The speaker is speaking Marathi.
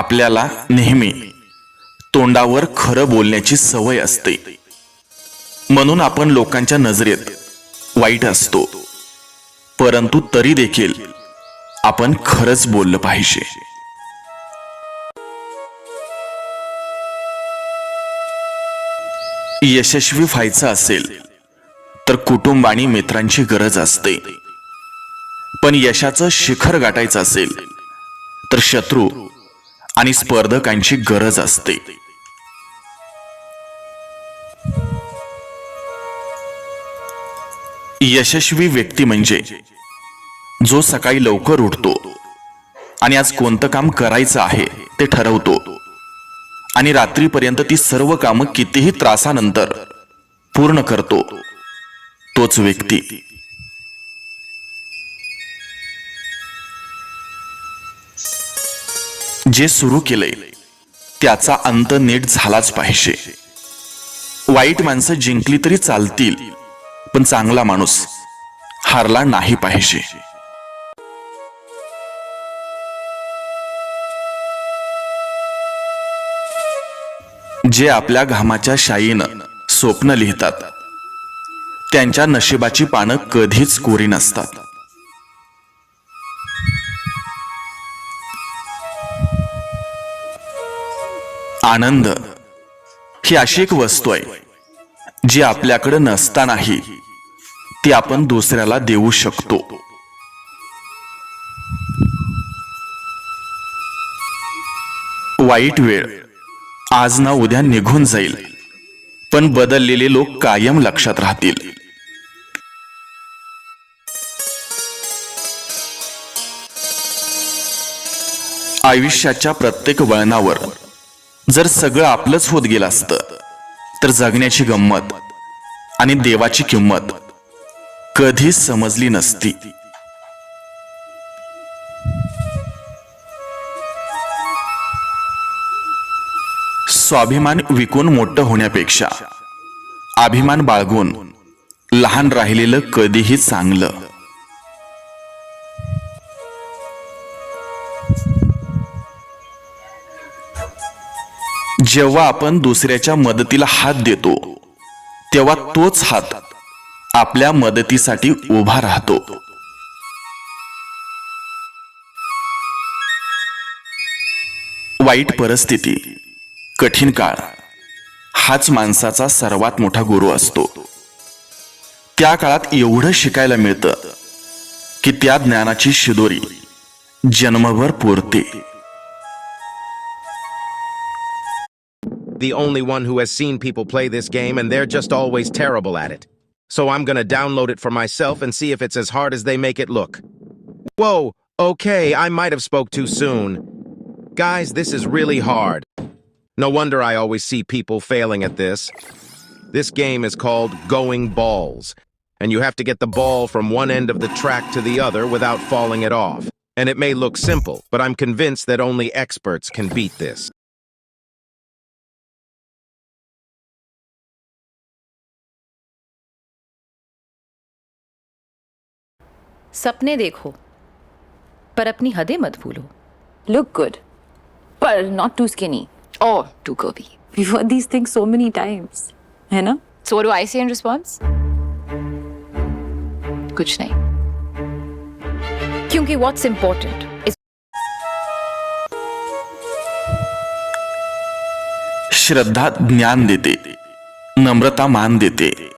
आपल्याला नेहमी तोंडावर खरं बोलण्याची सवय असते. म्हणून आपण लोकांच्या नजरेत वाईट असतो. परंतु तरी देखील आपण खरंच बोललं पाहिजे. यशस्वी व्हायचं असेल तर कुटुंब आणि मित्रांची गरज असते. पण यशाचं शिखर गाठायचं असेल तर शत्रू आणि स्पर्धकांची गरज असते. यशस्वी व्यक्ती म्हणजे जो सकाळी लवकर उठतो आणि आज कोणतं काम करायचं आहे ते ठरवतो आणि रात्रीपर्यंत ती सर्व कामं कितीही त्रासानंतर पूर्ण करतो तोच व्यक्ती. जे सुरू केलंय त्याचा अंत नीट झालाच पाहिजे. वाईट माणसं जिंकली तरी चालतील पण चांगला माणूस हारला नाही पाहिजे. जे आपल्या घामाच्या शाईनं स्वप्न लिहितात त्यांच्या नशिबाची पानं कधीच कोरी नसतात. आनंद ही अशी एक वस्तू आहे जी आपल्याकडे नसतानाही ती आपण दुसऱ्याला देऊ शकतो. वाईट वेळ आज ना उद्या निघून जाईल पण बदललेले लोक कायम लक्षात राहतील. आयुष्याच्या प्रत्येक वळणावर जर सगळं आपलंच होत गेलं असतं तर जगण्याची गंमत आणि देवाची किंमत कधीच समजली नसती. स्वाभिमान विकून मोठं होण्यापेक्षा अभिमान बाळगून लहान राहिलेलं कधीही चांगलं जेव्हा आपण दुसऱ्याच्या मदतीला हात देतो तेव्हा तोच हात आपल्या मदतीसाठी उभा राहतो. वाईट परिस्थिती कठीण काळ हाच माणसाचा सर्वात मोठा गुरु असतो. त्या काळात एवढं शिकायला मिळतं की त्या ज्ञानाची शिदोरी जन्मभर पुरते. The only one who has seen people play this game, and they're just always terrible at it. So I'm gonna download it for myself and see if it's as hard as they make it look. Whoa, okay, I might have spoke too soon. Guys, this is really hard. No wonder I always see people failing at this. This game is called Going Balls, and you have to get the ball from one end of the track to the other without falling it off. And it may look simple, but I'm convinced that only experts can beat this. सपने देखो पर अपनी हदें मत भूलो। लुक गुड पर नॉट टू स्किनी और too curvy we heard this so many times है ना? So do I see an response कुछ नहीं। क्योंकि व्हाट्स इंपॉर्टेंट इज़ श्रद्धा ज्ञान देते नम्रता मान देते।